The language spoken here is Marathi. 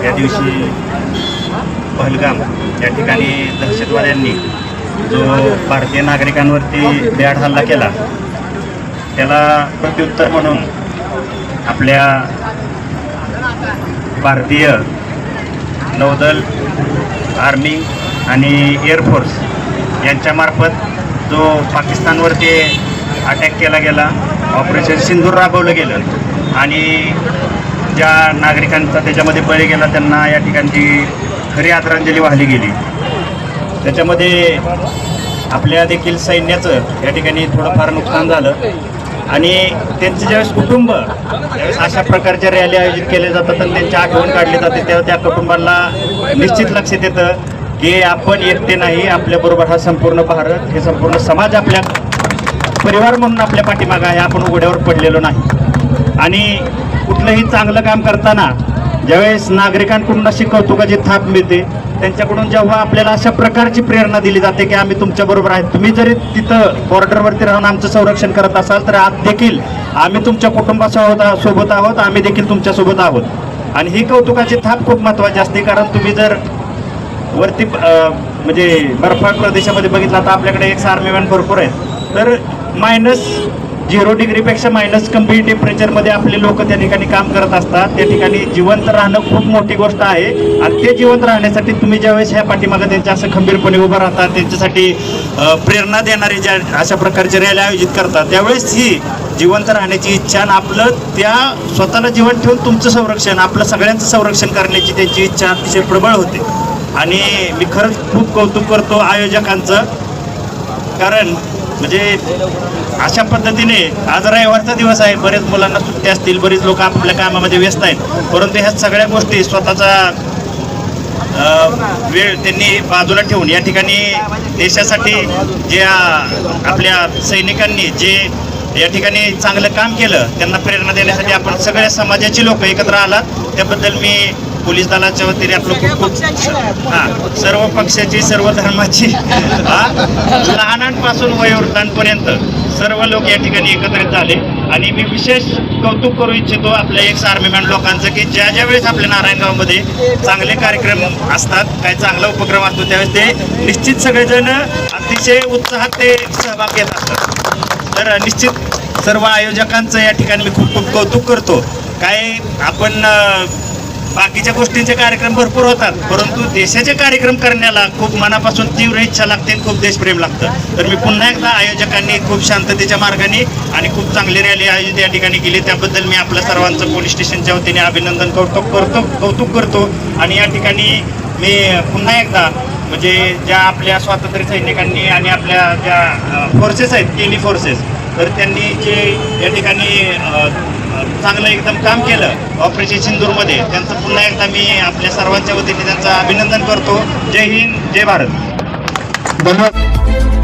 त्या दिवशी पहलगाम या ठिकाणी दहशतवाद्यांनी जो भारतीय नागरिकांवरती बॅड हल्ला केला त्याला प्रत्युत्तर म्हणून आपल्या भारतीय नौदल आर्मी आणि एअरफोर्स यांच्यामार्फत जो पाकिस्तानवरती अटॅक केला गेला ऑपरेशन सिंधूर राबवलं गेलं आणि ज्या नागरिकांचा त्याच्यामध्ये बळी गेला त्यांना या ठिकाणची खरी आदरांजली वाहिली गेली. त्याच्यामध्ये आपल्या देखील सैन्याचं या ठिकाणी थोडंफार नुकसान झालं. आणि त्यांचे ज्यावेळेस कुटुंब अशा प्रकारच्या रॅली आयोजित केल्या जातात आणि त्यांची आठवण काढली जाते तेव्हा त्या कुटुंबाला निश्चित लक्षात येतं की आपण एकटे नाही आपल्याबरोबर हा संपूर्ण भारत हे संपूर्ण समाज आपल्या परिवार म्हणून आपल्या पाठीमागा आहे आपण उघड्यावर पडलेलो नाही. आणि कुठलंही चांगलं काम करताना ज्यावेळेस नागरिकांकडून अशी कौतुकाची थाप मिळते त्यांच्याकडून जेव्हा आपल्याला अशा प्रकारची प्रेरणा दिली जाते की आम्ही तुमच्याबरोबर आहे तुम्ही जरी तिथं बॉर्डरवरती राहून आमचं संरक्षण करत असाल तर आज देखील आम्ही तुमच्या कुटुंबासोबत सोबत आहोत आम्ही देखील तुमच्यासोबत आहोत. आणि ही कौतुकाची थाप खूप महत्त्वाची असते कारण तुम्ही जर वरती म्हणजे बर्फाळ प्रदेशामध्ये बघितला तर आपल्याकडे एक आर्मीमॅन भरपूर आहेत. तर मायनस झिरो डिग्रीपेक्षा मायनस कमी टेम्परेचरमध्ये आपले लोक त्या ठिकाणी काम करत असतात. त्या ठिकाणी जिवंत राहणं खूप मोठी गोष्ट आहे. आणि ते जिवंत राहण्यासाठी तुम्ही ज्यावेळेस ह्या पाठीमागं त्यांच्या असं खंबीरपणे उभं राहतात त्यांच्यासाठी प्रेरणा देणारे ज्या अशा प्रकारचे रॅली आयोजित करतात त्यावेळेस ही जिवंत राहण्याची इच्छा आणि आपलं त्या स्वतःला जीवन ठेवून तुमचं संरक्षण आपलं सगळ्यांचं संरक्षण करण्याची त्यांची इच्छा अतिशय प्रबळ होते. आणि मी खरंच खूप कौतुक करतो आयोजकांचं. कारण म्हणजे अशा पद्धतीने आज रविवारचा दिवस आहे. बरेच मुलांना सुट्ट्या असतील बरीच लोक आपल्या कामामध्ये व्यस्त आहेत. परंतु ह्या सगळ्या गोष्टी स्वतःचा वेळ त्यांनी बाजूला ठेवून या ठिकाणी देशासाठी ज्या आपल्या सैनिकांनी जे या ठिकाणी चांगलं काम केलं त्यांना प्रेरणा देण्यासाठी आपण सगळ्या समाजाची लोक एकत्र आलात. त्याबद्दल मी पोलीस दलाच्या वतीने आपलं खूप खूप हां सर्व पक्षाची सर्व धर्माची हा लहानांपासून वयोवृद्धांपर्यंत सर्व लोक या ठिकाणी एकत्रित झाले. आणि मी विशेष कौतुक करू इच्छितो आपल्या एक आर्मीमॅन लोकांचं की ज्या ज्या वेळेस आपल्या नारायणगावमध्ये चांगले कार्यक्रम असतात काही चांगला उपक्रम असतो त्यावेळेस ते निश्चित सगळेजण अतिशय उत्साहात ते सहभाग घेत असतात. तर निश्चित सर्व आयोजकांचं या ठिकाणी मी खूप खूप कौतुक करतो. काय आपण बाकीच्या गोष्टींचे कार्यक्रम भरपूर होतात परंतु देशाचे कार्यक्रम करण्याला खूप मनापासून तीव्र इच्छा लागते आणि खूप देशप्रेम लागतं. तर मी पुन्हा एकदा आयोजकांनी खूप शांततेच्या मार्गाने आणि खूप चांगली रॅली आयोजित या ठिकाणी केली. त्याबद्दल मी आपलं सर्वांचं पोलीस स्टेशनच्या वतीने अभिनंदन कौतुक करतो कौतुक करतो. आणि या ठिकाणी मी पुन्हा एकदा म्हणजे ज्या आपल्या स्वातंत्र्य सैनिकांनी आणि आपल्या ज्या फोर्सेस आहेत केली फोर्सेस तर त्यांनी जे या ठिकाणी चांगलं एकदम काम केलं ऑपरेशन सिंदूरमध्ये. त्यांचं पुन्हा एकदा मी आपल्या सर्वांच्या वतीने त्यांचं अभिनंदन करतो. जय हिंद जय भारत. धन्यवाद.